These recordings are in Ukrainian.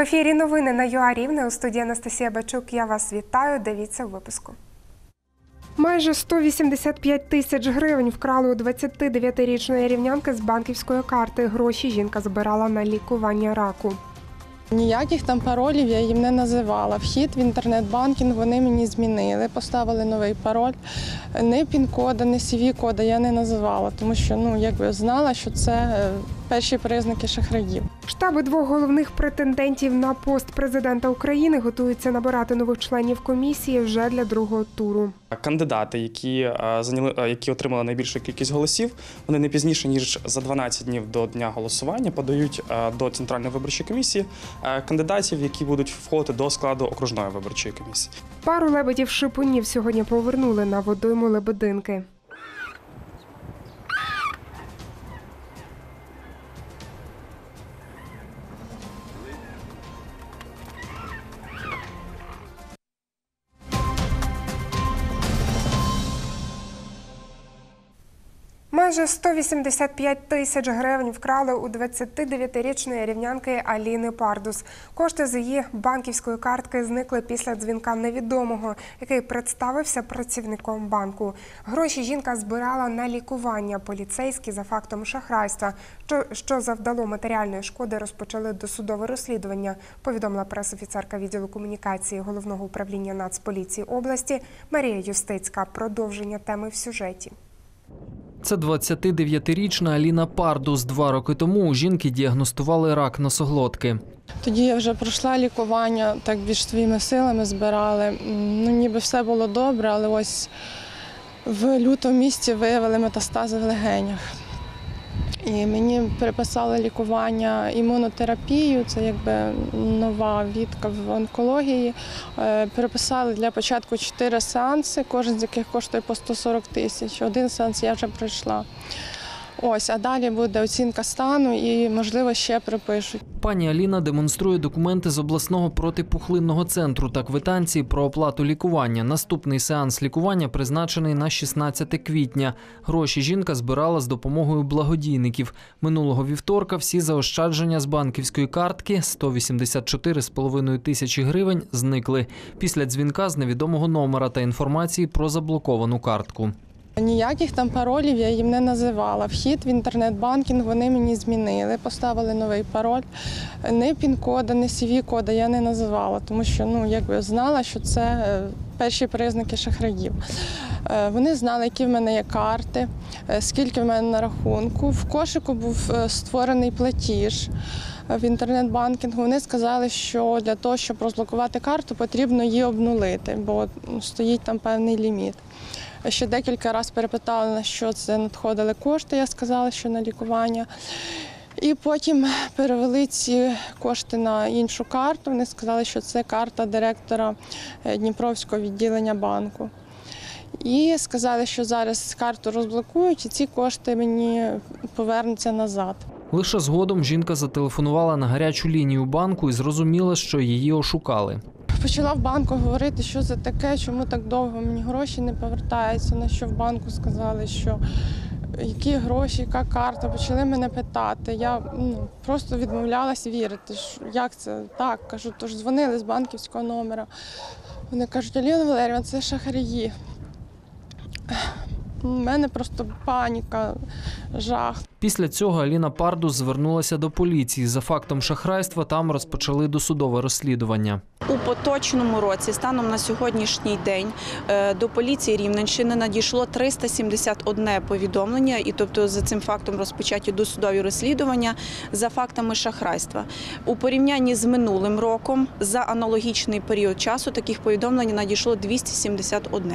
В ефірі новини на ЮА Рівне у студії Анастасія Бачук. Я вас вітаю. Дивіться у випуску. Майже 185 тисяч гривень вкрали у 29-річної рівнянки з банківської карти. Гроші жінка збирала на лікування раку. Ніяких там паролів я їм не називала. Вхід в інтернет-банкінг вони мені змінили, поставили новий пароль. Не пін-кода, не CV-кода я не називала, тому що ну якби знала, що це е, перші признаки шахраїв. Штаби двох головних претендентів на пост президента України готуються набирати нових членів комісії вже для другого туру. Кандидати, які е, зайняли, е, які отримали найбільшу кількість голосів, вони не пізніше ніж за 12 днів до дня голосування подають е, до центральної виборчої комісії кандидатів, які будуть входити до складу окружної виборчої комісії. Пару лебедів шипунів сьогодні повернули на водойму Лебединки. Майже 185 тисяч гривень вкрали у 29-річної рівнянки Аліни Пардус. Кошти з її банківської картки зникли після дзвінка невідомого, який представився працівником банку. Гроші жінка збирала на лікування. Поліцейські за фактом шахрайства, що, завдало матеріальної шкоди, розпочали досудове розслідування. Повідомила пресофіцерка відділу комунікації головного управління Нацполіції області Марія Юстицька. Продовження теми в сюжеті. Це 29-річна Аліна Пардус. Два роки тому у жінки діагностували рак носоглотки. Тоді я вже пройшла лікування, так більш своїми силами збирали. Ну, ніби все було добре, але ось в лютому місці виявили метастази в легенях. І мені приписали лікування імунотерапію, це якби нова відка в онкології. Е, Переписали для початку чотири сеанси, кожен з яких коштує по 140 тисяч. Один сеанс я вже пройшла. Ось, а далі буде оцінка стану і, можливо, ще припишуть. Пані Аліна демонструє документи з обласного протипухлинного центру та квитанції про оплату лікування. Наступний сеанс лікування призначений на 16 квітня. Гроші жінка збирала з допомогою благодійників. Минулого вівторка всі заощадження з банківської картки 184,5 тисячі гривень зникли після дзвінка з невідомого номера та інформації про заблоковану картку. Ніяких там паролів я їм не називала. Вхід в інтернет-банкінг вони мені змінили, поставили новий пароль. Не пін-кода, не CV-кода я не називала, тому що ну, якби знала, що це е, перші признаки шахраїв. Е, Вони знали, які в мене є карти, е, скільки в мене на рахунку. В кошику був створений платіж в інтернет-банкінгу. Вони сказали, що для того, щоб розблокувати карту, потрібно її обнулити, бо ну, стоїть там певний ліміт. Ще декілька разів перепитали, на що це надходили кошти. Я сказала, що на лікування. І потім перевели ці кошти на іншу карту. Вони сказали, що це карта директора е, Дніпровського відділення банку. І сказали, що зараз карту розблокують, і ці кошти мені повернуться назад. Лише згодом жінка зателефонувала на гарячу лінію банку і зрозуміла, що її ошукали. Почала в банку говорити, що це таке, чому так довго мені гроші не повертаються. На що в банку сказали, що які гроші, яка карта. Почали мене питати. Я ну, просто відмовлялась вірити. що Як це так? Кажу, тож дзвонили з банківського номера. Вони кажуть, Аліна Валерівна, це шахраї. У мене просто паніка, жах. Після цього Аліна Пардус звернулася до поліції. За фактом шахрайства там розпочали досудове розслідування. У поточному році, станом на сьогоднішній день, е, до поліції Рівненщини надійшло 371 повідомлення, і тобто за цим фактом розпочаті досудові розслідування за фактами шахрайства. У порівнянні з минулим роком за аналогічний період часу таких повідомлень надійшло 271.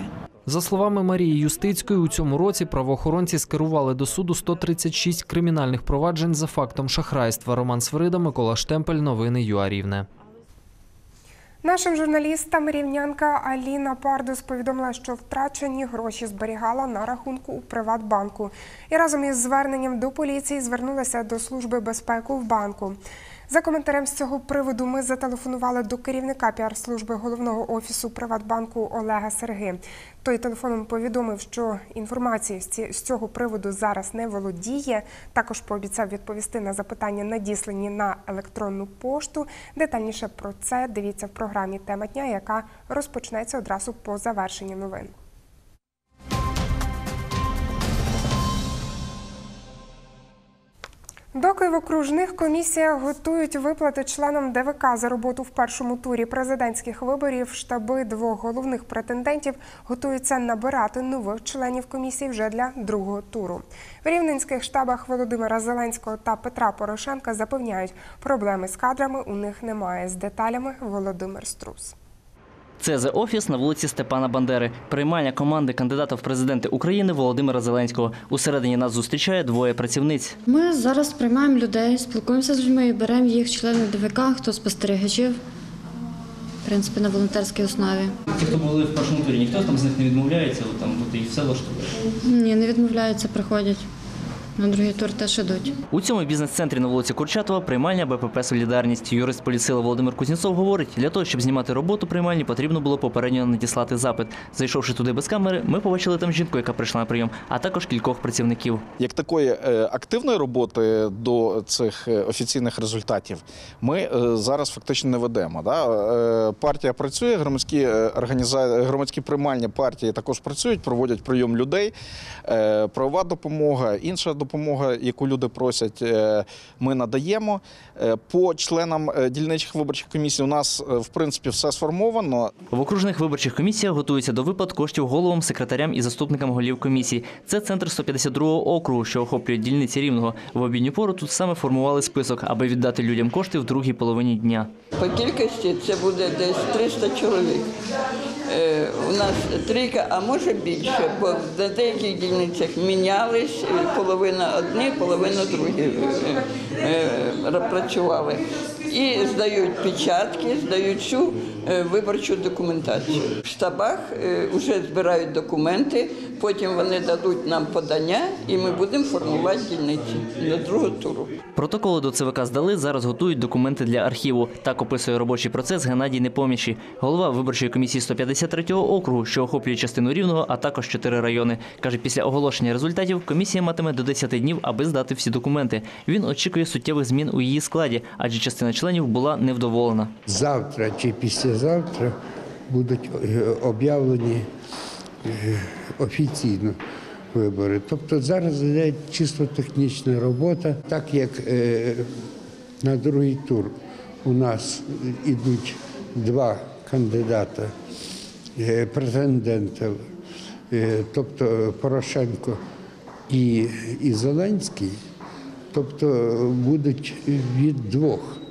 За словами Марії Юстицької, у цьому році правоохоронці скерували до суду 136 кримінальних проваджень за фактом шахрайства. Роман Свирида, Микола Штемпель, новини ЮА Рівне. Нашим журналістам рівнянка Аліна Пардус повідомила, що втрачені гроші зберігала на рахунку у Приватбанку і разом із зверненням до поліції звернулася до служби безпеки в банку. За коментарем з цього приводу ми зателефонували до керівника піар-служби головного офісу Приватбанку Олега Серги. Той телефоном повідомив, що інформації з цього приводу зараз не володіє. Також пообіцяв відповісти на запитання, надіслані на електронну пошту. Детальніше про це дивіться в програмі Тема дня, яка розпочнеться одразу по завершенні новин. Доки в окружних комісіях готують виплати членам ДВК за роботу в першому турі президентських виборів, штаби двох головних претендентів готуються набирати нових членів комісії вже для другого туру. В рівненських штабах Володимира Зеленського та Петра Порошенка запевняють, проблеми з кадрами у них немає. З деталями Володимир Струс. Це «Зе офіс на вулиці Степана Бандери. Приймальня команди кандидата в президенти України Володимира Зеленського. Усередині нас зустрічає двоє працівниць. Ми зараз приймаємо людей, спілкуємося з людьми і беремо їх члени ДВК, хто спостерігачів, в принципі, на волонтерській основі. Ті, хто були в першому турі, ніхто там з них не відмовляється, от там от і все влаштує. Ні, не відмовляються, приходять. На другий тур теж ідуть. У цьому бізнес-центрі на вулиці Курчатова приймальня БПП Солідарність. Юрист поліцила Володимир Кузнєцов говорить, для того, щоб знімати роботу приймальні, потрібно було попередньо надіслати запит. Зайшовши туди без камери, ми побачили там жінку, яка прийшла на прийом, а також кількох працівників. Як такої е, активної роботи до цих е, офіційних результатів ми е, зараз фактично не ведемо. Да? Партія працює, громадські організа... громадські приймальні партії також працюють, проводять прийом людей. Правова допомога, інша допомога, яку люди просять, е, ми надаємо. Е, По членам е, дільничих виборчих комісій у нас в принципі все сформовано. В окружних виборчих комісіях готуються до виплат коштів головам, секретарям і заступникам голів комісій. Це центр 152-го округу, що охоплює дільниці рівного. В обідню пору тут саме формували список, аби віддати людям кошти в другій половині дня. По кількості це буде десь 300 чоловік. Е, у нас трійка, а може більше, бо на деяких дільницях мінялись, половина одні, половина другі е, е, працювали. І здають печатки, здають всю е, виборчу документацію. В штабах вже збирають документи, потім вони дадуть нам подання, і ми будемо формувати дільниці до другого туру. Протоколи до ЦВК здали, зараз готують документи для архіву. Так описує робочий процес Геннадій Непомічі, голова виборчої комісії 153-го округу, що охоплює частину рівного, а також чотири райони. Каже, після оголошення результатів комісія матиме до 10 днів, аби здати всі документи. Він очікує суттєвих змін у її складі, адже частина членів була невдоволена. завтра чи післязавтра будуть е, об'явлені е, офіційно вибори. Тобто зараз йде чисто технічна робота, так як е, на другий тур у нас ідуть два кандидата, претендента, тобто Порошенко і Зеленський, тобто будуть від двох.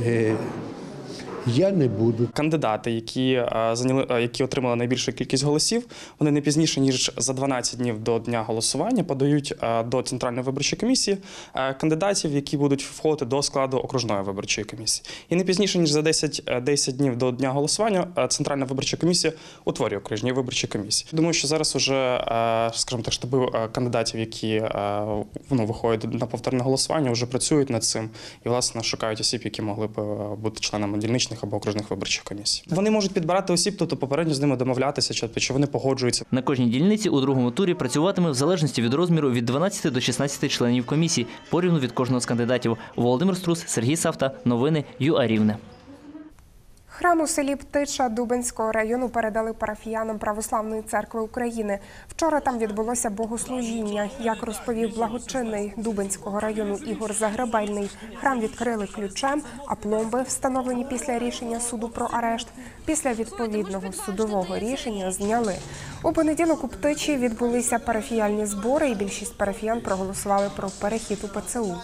えー Я не буду Кандидати, які е, зайняли, е, які отримали найбільшу кількість голосів, вони не пізніше ніж за 12 днів до дня голосування подають е, до центральної виборчої комісії кандидатів, які будуть входити до складу окружної виборчої комісії. І не пізніше ніж за 10, е, 10 днів до дня голосування центральна виборча комісія утворює окружні виборчі комісії. Думаю, що зараз уже, скажімо так, штаби кандидатів, які ну, виходять на повторне голосування, вже працюють над цим і власне шукають осіб, які могли б бути членами дільничних або окружних виборчих комісій. Вони можуть підбирати осіб, тобто попередньо з ними домовлятися, чи, чи вони погоджуються. На кожній дільниці у другому турі працюватиме в залежності від розміру від 12 до 16 членів комісії, порівну від кожного з кандидатів. Володимир Струс, Сергій Савта, новини ЮА Рівне. Храм у селі Птича Дубенського району передали парафіянам Православної церкви України. Вчора там відбулося богослужіння. Як розповів благочинний Дубенського району Ігор Загребельний, храм відкрили ключем, а пломби, встановлені після рішення суду про арешт, після відповідного судового рішення зняли. У понеділок у Птичі відбулися парафіяльні збори, і більшість парафіян проголосували про перехід у ПЦУ.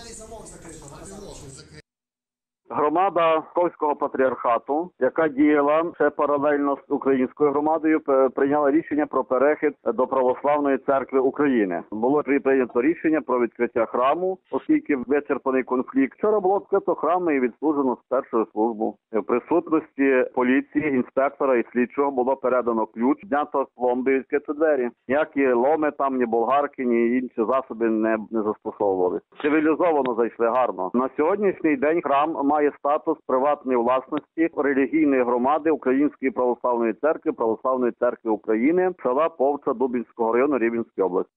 Громада Московського патріархату, яка діяла ще паралельно з українською громадою, прийняла рішення про перехід до православної церкви України. Було прийнято рішення про відкриття храму, оскільки вичерпаний конфлікт. Вчора було відкрито храм і відслужено першу службу. В присутності поліції, інспектора і слідчого було передано ключ, знято пломби відкрито двері. Ніякі ломи там, ні болгарки, ні інші засоби не, не застосовували. Цивілізовано зайшли гарно. На сьогоднішній день храм має статус приватної власності релігійної громади Української православної церкви, Православної церкви України, села Повча Дубінського району Рівненської області.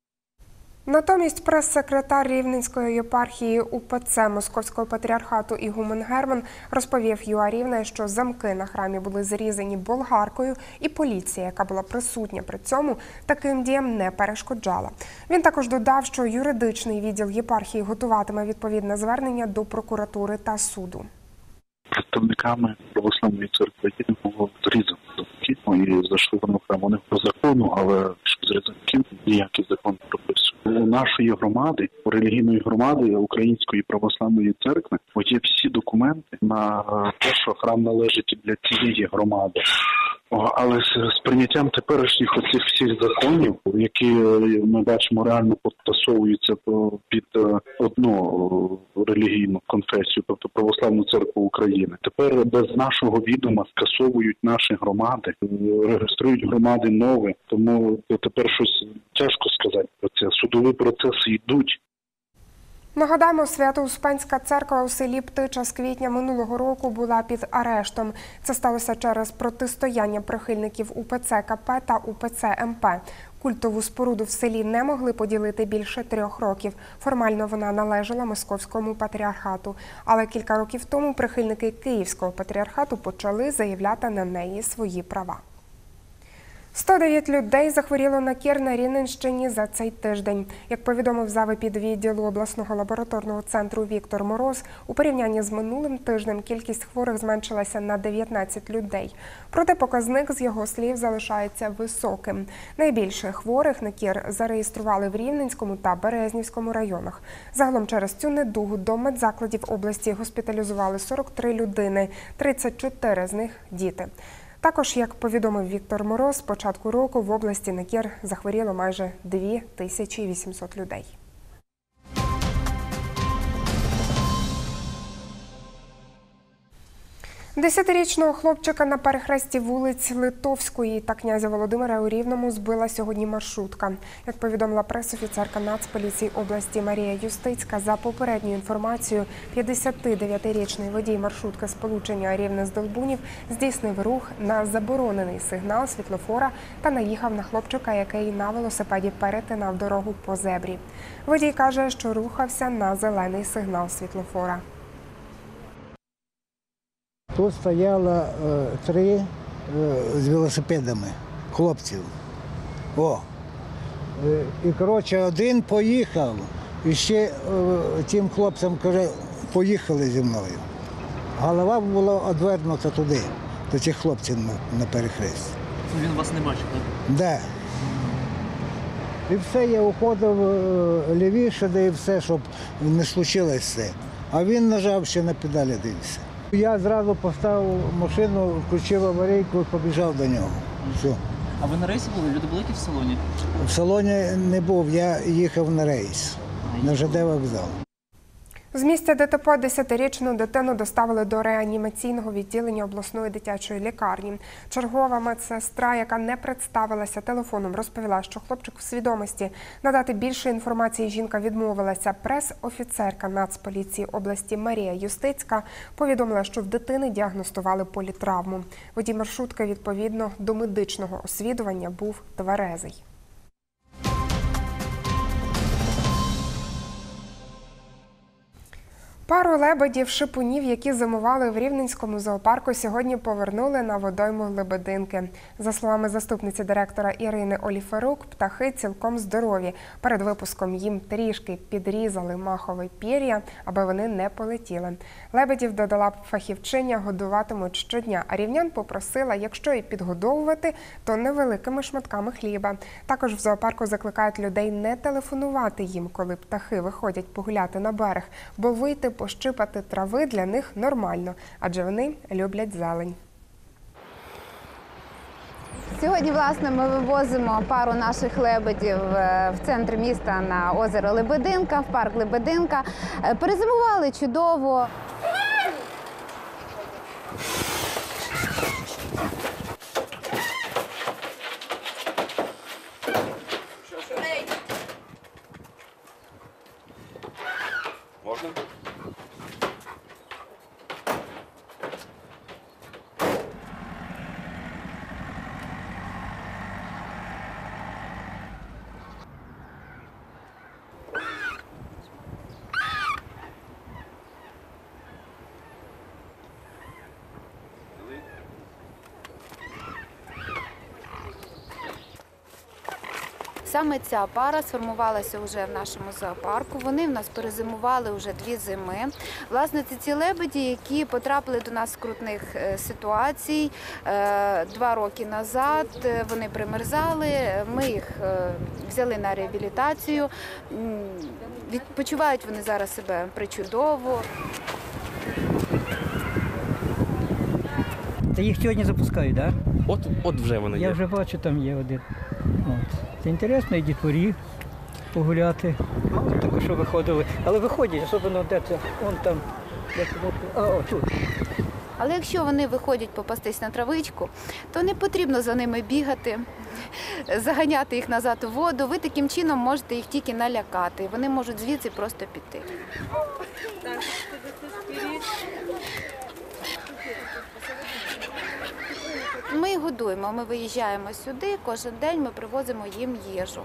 Натомість прес-секретар Рівненської єпархії УПЦ Московського патріархату Ігумен Герман розповів ЮА Рівне, що замки на храмі були зрізані болгаркою, і поліція, яка була присутня при цьому, таким діям не перешкоджала. Він також додав, що юридичний відділ єпархії готуватиме відповідне звернення до прокуратури та суду. представниками православної церкви було зрізано замки, ну, і зайшли вони в храм. Вони по закону, але що з ніякий закон прописує. У нашої громади, релігійної громади Української православної церкви, є всі документи на те, що храм належить для цієї громади. Але з, прийняттям теперішніх оцих всіх законів, які е, ми бачимо реально підтасовуються під е, одну е, релігійну конфесію, тобто православну церкву України, тепер без нашого відома скасовують наші громади, е, реєструють громади нові. Тому тепер щось тяжко сказати про це. Судові процеси йдуть. Нагадаємо, Свято-Успенська церква у селі Птича з квітня минулого року була під арештом. Це сталося через протистояння прихильників УПЦ КП та УПЦ МП. Культову споруду в селі не могли поділити більше трьох років. Формально вона належала московському патріархату. Але кілька років тому прихильники Київського патріархату почали заявляти на неї свої права. 109 людей захворіло на кір на Рівненщині за цей тиждень. Як повідомив завипід відділу обласного лабораторного центру Віктор Мороз, у порівнянні з минулим тижнем кількість хворих зменшилася на 19 людей. Проте показник з його слів залишається високим. Найбільше хворих на кір зареєстрували в Рівненському та Березнівському районах. Загалом через цю недугу до медзакладів області госпіталізували 43 людини, 34 з них діти. Також, як повідомив Віктор Мороз, з початку року в області на кір захворіло майже 2800 людей. Десятирічного хлопчика на перехресті вулиць Литовської та князя Володимира у Рівному збила сьогодні маршрутка. Як повідомила пресофіцерка Нацполіції області Марія Юстицька, за попередньою інформацією, 59-річний водій маршрутки сполучення Рівне з Долбунів здійснив рух на заборонений сигнал світлофора та наїхав на хлопчика, який на велосипеді перетинав дорогу по зебрі. Водій каже, що рухався на зелений сигнал світлофора. Тут стояло е, три е, з велосипедами хлопців. О. Е, і коротше, один поїхав, і ще е, тим хлопцям каже, поїхали зі мною. Голова була одвернута туди, до цих хлопців на, на перехресті. Він вас не бачив, так? Да. І все, я уходив лівіше, де і все, щоб не случилось все. А він нажав ще на педалі дивився. Я зразу поставив машину, включив аварійку і побіжав до нього. Все. А ви на рейсі були? Люди були які в салоні? В салоні не був, я їхав на рейс, на ЖД вокзал. З місця ДТП 10-річну дитину доставили до реанімаційного відділення обласної дитячої лікарні. Чергова медсестра, яка не представилася телефоном, розповіла, що хлопчик у свідомості. Надати більше інформації жінка відмовилася. Прес-офіцерка Нацполіції області Марія Юстицька повідомила, що в дитини діагностували політравму. Водій маршрутки відповідно до медичного освідування був тверезий. Пару лебедів шипунів, які зимували в Рівненському зоопарку, сьогодні повернули на водойму Лебединки. За словами заступниці директора Ірини Оліферук, птахи цілком здорові. Перед випуском їм трішки підрізали махове пір'я, аби вони не полетіли. Лебедів додала фахівчиня, годуватимуть щодня. А рівнян попросила, якщо і підгодовувати, то невеликими шматками хліба. Також в зоопарку закликають людей не телефонувати їм, коли птахи виходять погуляти на берег, бо вийти пощипати трави для них нормально, адже вони люблять зелень. Сьогодні, власне, ми вивозимо пару наших лебедів е, в центр міста на озеро Лебединка, в парк Лебединка. Е, Перезимували чудово. Саме ця пара сформувалася вже в нашому зоопарку. Вони в нас перезимували вже дві зими. Власне, це ці лебеді, які потрапили до нас з крутних е, ситуацій Е, два роки назад. е, Вони примерзали. Ми їх взяли на реабілітацію. Відпочивають вони зараз себе причудово. Та їх сьогодні запускають, так? От, от вже вони Я є. вже бачу, там є один. От. Це інтересно, і дітворі погуляти. От Тільки що виходили. Але виходять, особливо де це, вон там. Де це, а, о, тут. Але якщо вони виходять попастись на травичку, то не потрібно за ними бігати, заганяти їх назад у воду. Ви таким чином можете їх тільки налякати. Вони можуть звідси просто піти. Ми годуємо. Ми виїжджаємо сюди. Кожен день ми привозимо їм їжу.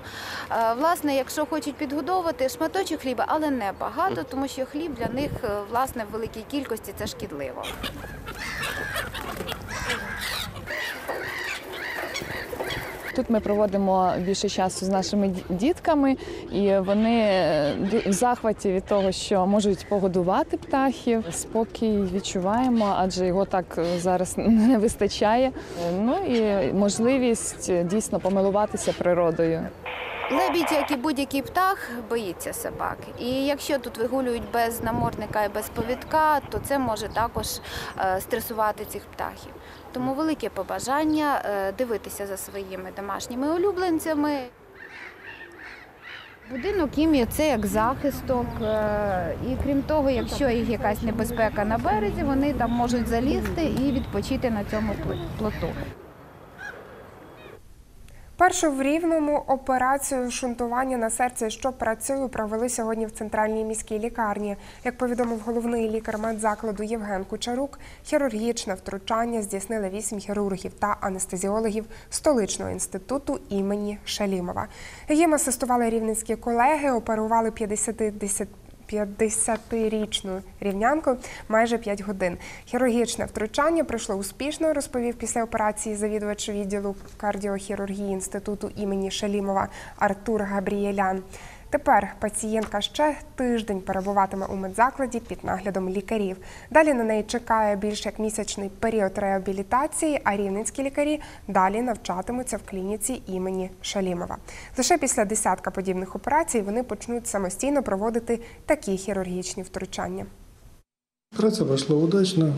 Е, Власне, якщо хочуть підгодовувати шматочок хліба, але не багато, тому що хліб для них е, власне в великій кількості це шкідливо. Тут ми проводимо більше часу з нашими дітками, і вони е, в захваті від того, що можуть погодувати птахів. Спокій відчуваємо, адже його так е, зараз не вистачає. Е, Ну і можливість дійсно помилуватися природою. Лебідь, як і будь-який птах, боїться собак. І якщо тут вигулюють без намордника і без повідка, то це може також е, стресувати цих птахів. Тому велике побажання е, дивитися за своїми домашніми улюбленцями. Будинок їм це як захисток. е, І крім того, якщо їх якась небезпека на березі, вони там можуть залізти і відпочити на цьому плоту. Першу в Рівному операцію шунтування на серці, що працює, провели сьогодні в центральній міській лікарні. Як повідомив головний лікар медзакладу Євген Кучарук, хірургічне втручання здійснили вісім хірургів та анестезіологів столичного інституту імені Шалімова. Їм асистували рівненські колеги, оперували 50 50-річну рівнянку майже 5 годин. Хірургічне втручання пройшло успішно, розповів після операції завідувач відділу кардіохірургії інституту імені Шалімова Артур Габрієлян. Тепер пацієнтка ще тиждень перебуватиме у медзакладі під наглядом лікарів. Далі на неї чекає більш як місячний період реабілітації, а рівненські лікарі далі навчатимуться в клініці імені Шалімова. Лише після десятка подібних операцій вони почнуть самостійно проводити такі хірургічні втручання. Операция прошла удачно.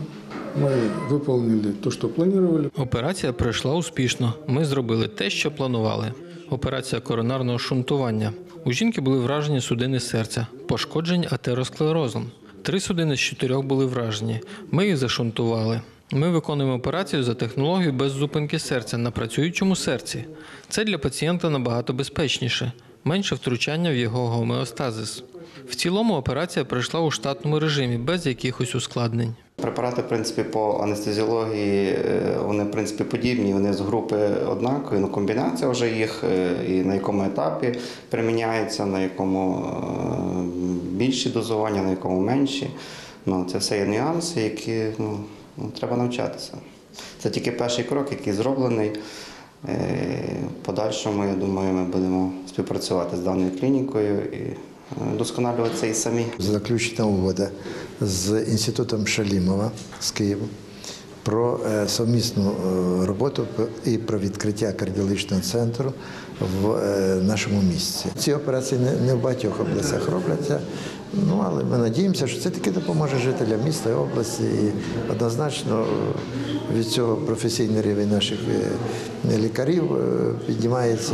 Мы выполнили то, что планировали. Операція пройшла успішно. Ми зробили те, що планували. Операція коронарного шунтування. У жінки були вражені судини серця, пошкоджені атеросклерозом. Три судини з чотирьох були вражені. Ми їх зашунтували. Ми виконуємо операцію за технологією без зупинки серця на працюючому серці. Це для пацієнта набагато безпечніше, менше втручання в його гомеостазис. В цілому операція пройшла у штатному режимі без якихось ускладнень. Препарати, в принципі, по анестезіології е, вони в принципі подібні, вони з групи однакові, ну комбінація вже їх е, і на якому етапі приміняється, на якому е, більші дозування, на якому менші. Ну, це все є нюанси, які ну, ну, треба навчатися. Це тільки перший крок, який зроблений. В подальшому, я думаю, ми будемо співпрацювати з даною клінікою і вдосконалюватися і самі. Заключена угода з інститутом Шалімова з Києва про е, совмісну е, роботу і про відкриття кардіологічного центру в е, нашому місті. Ці операції не- в багатьох областях робляться. Ну, але ми надіємося, що це таки допоможе жителям міста і області. І однозначно від цього професійний рівень наших лікарів піднімається.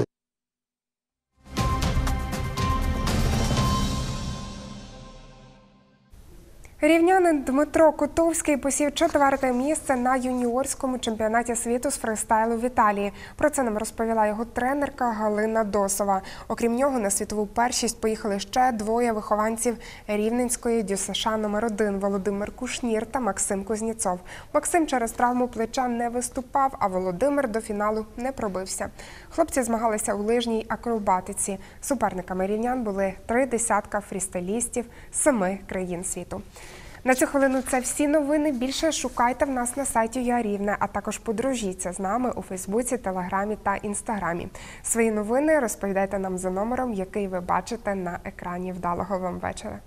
Рівнянин Дмитро Котовський посів четверте місце на юніорському чемпіонаті світу з фристайлу в Італії. Про це нам розповіла його тренерка Галина Досова. Окрім нього, на світову першість поїхали ще двоє вихованців Рівненської ДЮСШ номер 1 Володимир Кушнір та Максим Кузніцов. Максим через травму плеча не виступав, а Володимир до фіналу не пробився. Хлопці змагалися у лижній акробатиці. Суперниками рівнян були три десятка фрістайлістів з семи країн світу. На цю хвилину це всі новини. Більше шукайте в нас на сайті ЮАРівне, а також подружіться з нами у Фейсбуці, Телеграмі та Інстаграмі. Свої новини розповідайте нам за номером, який ви бачите на екрані. Вдалого вам вечора.